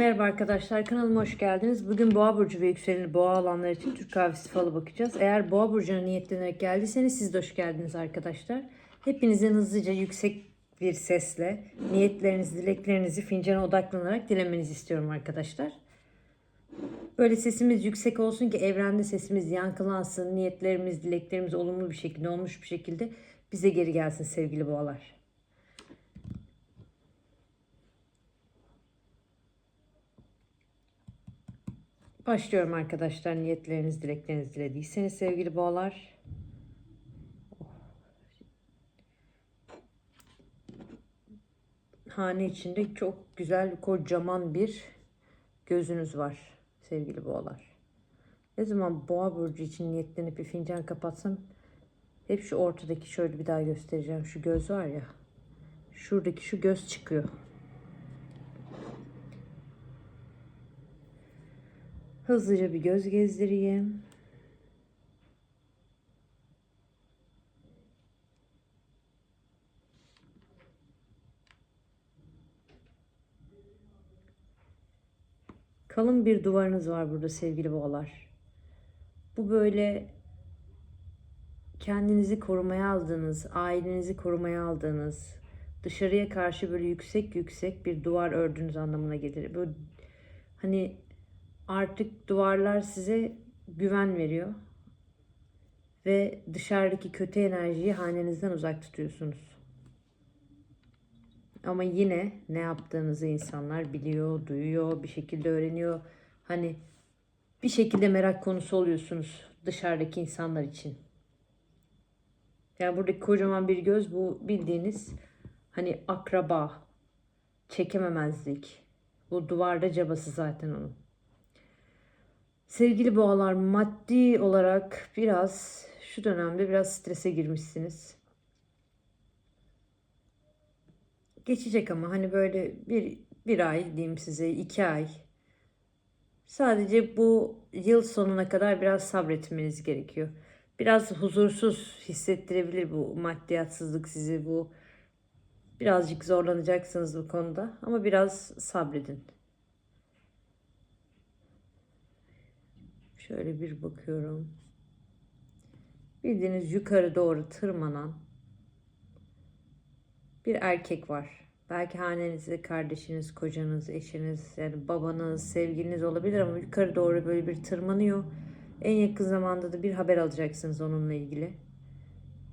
Merhaba arkadaşlar kanalıma hoş geldiniz. Bugün boğa burcu ve yükseleni boğa alanlar için Türk kahvesi falı bakacağız. Eğer boğa burcuna niyetlenerek geldiyseniz siz de hoş geldiniz arkadaşlar. Hepinizin hızlıca yüksek bir sesle niyetlerinizi, dileklerinizi fincana odaklanarak dilemenizi istiyorum arkadaşlar. Böyle sesimiz yüksek olsun ki evrende sesimiz yankılansın, niyetlerimiz, dileklerimiz olumlu bir şekilde, olmuş bir şekilde bize geri gelsin sevgili boğalar. Başlıyorum arkadaşlar. Niyetleriniz, dilekleriniz dilediyseniz sevgili boğalar. Hane içinde çok güzel, kocaman bir gözünüz var sevgili boğalar. Ne zaman boğa burcu için niyetlenip bir fincan kapatsam hep şu ortadaki şöyle bir daha göstereceğim. Şu göz var ya. Şuradaki şu göz çıkıyor. Hızlıca bir göz gezdireyim. Kalın bir duvarınız var burada sevgili boğalar. Bu böyle kendinizi korumaya aldığınız, ailenizi korumaya aldığınız, dışarıya karşı böyle yüksek yüksek bir duvar ördüğünüz anlamına gelir. Böyle hani artık duvarlar size güven veriyor ve dışarıdaki kötü enerjiyi hanenizden uzak tutuyorsunuz. Ama yine ne yaptığınızı insanlar biliyor, duyuyor, bir şekilde öğreniyor. Hani bir şekilde merak konusu oluyorsunuz dışarıdaki insanlar için. Yani buradaki kocaman bir göz bu bildiğiniz hani akraba, çekememezlik. Bu duvarda cabası zaten onun. Sevgili boğalar maddi olarak biraz şu dönemde biraz strese girmişsiniz. Geçecek ama hani böyle bir, bir ay diyeyim size iki ay. Sadece bu yıl sonuna kadar biraz sabretmeniz gerekiyor. Biraz huzursuz hissettirebilir bu maddiyatsızlık sizi bu. Birazcık zorlanacaksınız bu konuda ama biraz sabredin. Şöyle bir bakıyorum. Bildiğiniz yukarı doğru tırmanan bir erkek var. Belki hanenizde kardeşiniz, kocanız, eşiniz, yani babanız, sevgiliniz olabilir ama yukarı doğru böyle bir tırmanıyor. En yakın zamanda da bir haber alacaksınız onunla ilgili.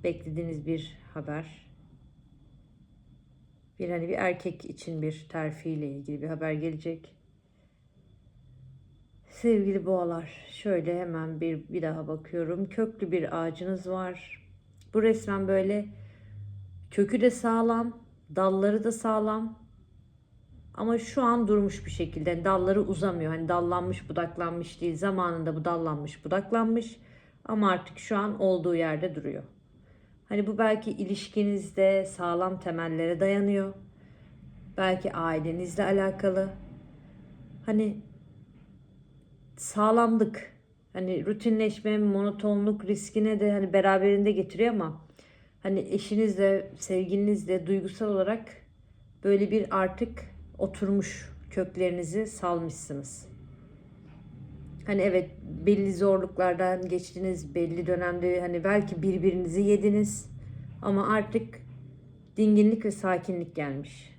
Beklediğiniz bir haber. Bir hani bir erkek için bir terfiyle ilgili bir haber gelecek. Sevgili boğalar, şöyle hemen bir bir daha bakıyorum. Köklü bir ağacınız var. Bu resmen böyle kökü de sağlam, dalları da sağlam. Ama şu an durmuş bir şekilde. Yani dalları uzamıyor. Hani dallanmış, budaklanmış değil. Zamanında bu dallanmış, budaklanmış. Ama artık şu an olduğu yerde duruyor. Hani bu belki ilişkinizde sağlam temellere dayanıyor. Belki ailenizle alakalı. Hani sağlamlık hani rutinleşme, monotonluk riskine de hani beraberinde getiriyor ama hani eşinizle, sevgilinizle duygusal olarak böyle bir artık oturmuş köklerinizi salmışsınız. Hani evet belli zorluklardan geçtiniz, belli dönemde hani belki birbirinizi yediniz ama artık dinginlik ve sakinlik gelmiş.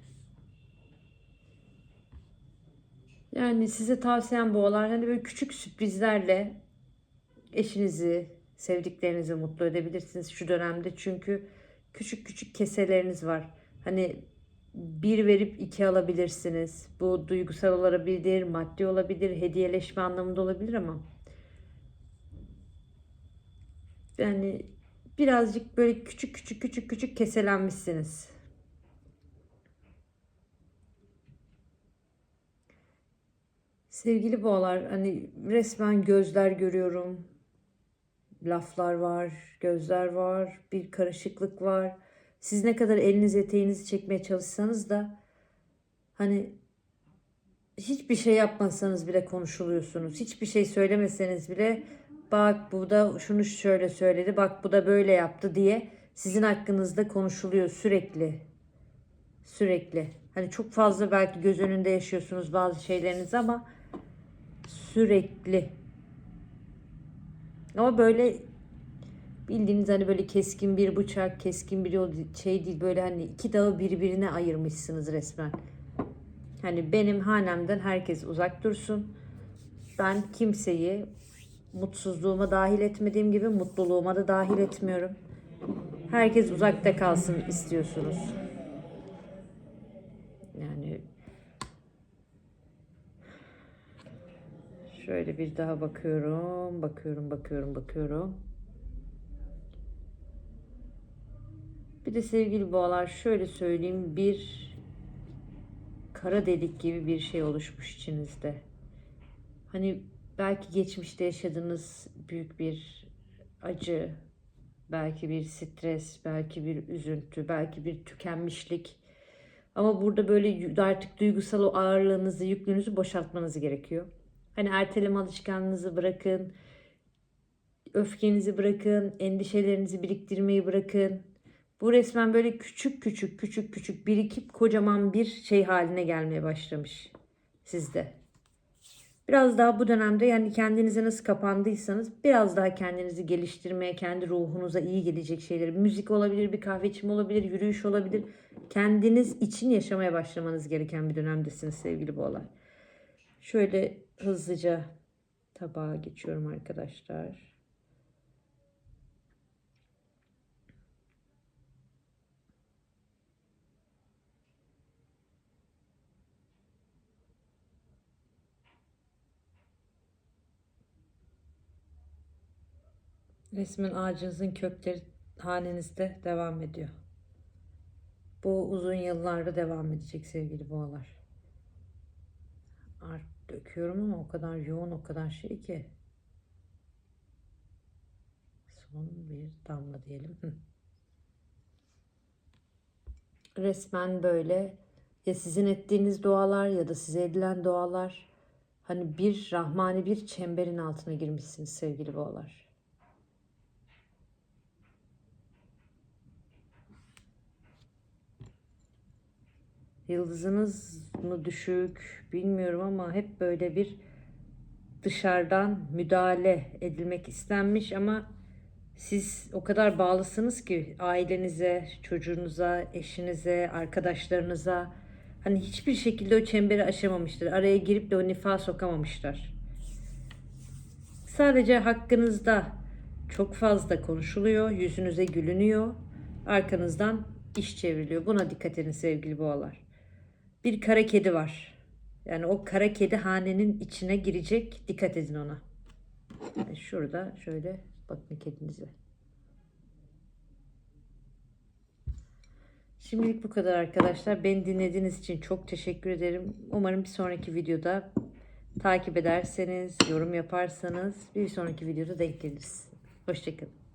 Yani size tavsiyem bu olan hani böyle küçük sürprizlerle eşinizi, sevdiklerinizi mutlu edebilirsiniz şu dönemde. Çünkü küçük küçük keseleriniz var. Hani bir verip iki alabilirsiniz. Bu duygusal olabilir, maddi olabilir, hediyeleşme anlamında olabilir ama yani birazcık böyle küçük küçük küçük küçük keselenmişsiniz. Sevgili boğalar hani resmen gözler görüyorum. Laflar var, gözler var, bir karışıklık var. Siz ne kadar eliniz eteğinizi çekmeye çalışsanız da hani hiçbir şey yapmasanız bile konuşuluyorsunuz. Hiçbir şey söylemeseniz bile bak bu da şunu şöyle söyledi, bak bu da böyle yaptı diye sizin hakkınızda konuşuluyor sürekli. Sürekli. Hani çok fazla belki göz önünde yaşıyorsunuz bazı şeyleriniz ama sürekli. Ama böyle bildiğiniz hani böyle keskin bir bıçak, keskin bir yol şey değil böyle hani iki dağı birbirine ayırmışsınız resmen. Hani benim hanemden herkes uzak dursun. Ben kimseyi mutsuzluğuma dahil etmediğim gibi mutluluğuma da dahil etmiyorum. Herkes uzakta kalsın istiyorsunuz. Yani şöyle bir daha bakıyorum, bakıyorum, bakıyorum, bakıyorum. Bir de sevgili boğalar şöyle söyleyeyim bir kara delik gibi bir şey oluşmuş içinizde. Hani belki geçmişte yaşadığınız büyük bir acı, belki bir stres, belki bir üzüntü, belki bir tükenmişlik. Ama burada böyle artık duygusal o ağırlığınızı, yüklüğünüzü boşaltmanız gerekiyor. Hani erteleme alışkanlığınızı bırakın, öfkenizi bırakın, endişelerinizi biriktirmeyi bırakın. Bu resmen böyle küçük küçük küçük küçük birikip kocaman bir şey haline gelmeye başlamış sizde. Biraz daha bu dönemde yani kendinize nasıl kapandıysanız biraz daha kendinizi geliştirmeye, kendi ruhunuza iyi gelecek şeyleri, müzik olabilir, bir kahve içimi olabilir, yürüyüş olabilir. Kendiniz için yaşamaya başlamanız gereken bir dönemdesiniz sevgili boğalar. Şöyle hızlıca tabağa geçiyorum arkadaşlar. Resmen ağacınızın kökleri hanenizde devam ediyor. Bu uzun yıllarda devam edecek sevgili boğalar. Döküyorum ama o kadar yoğun, o kadar şey ki. Son bir damla diyelim. Resmen böyle ya sizin ettiğiniz dualar ya da size edilen dualar hani bir rahmani bir çemberin altına girmişsiniz sevgili boğalar. Yıldızınız mı düşük bilmiyorum ama hep böyle bir dışarıdan müdahale edilmek istenmiş ama siz o kadar bağlısınız ki ailenize, çocuğunuza, eşinize, arkadaşlarınıza hani hiçbir şekilde o çemberi aşamamışlar. Araya girip de o nifaha sokamamışlar. Sadece hakkınızda çok fazla konuşuluyor, yüzünüze gülünüyor, arkanızdan iş çevriliyor. Buna dikkat edin sevgili boğalar. Bir kara kedi var. Yani o kara kedi hanenin içine girecek. Dikkat edin ona. Yani şurada şöyle bakın kedinize. Şimdilik bu kadar arkadaşlar. Beni dinlediğiniz için çok teşekkür ederim. Umarım bir sonraki videoda takip ederseniz, yorum yaparsanız bir sonraki videoda denk geliriz. Hoşçakalın.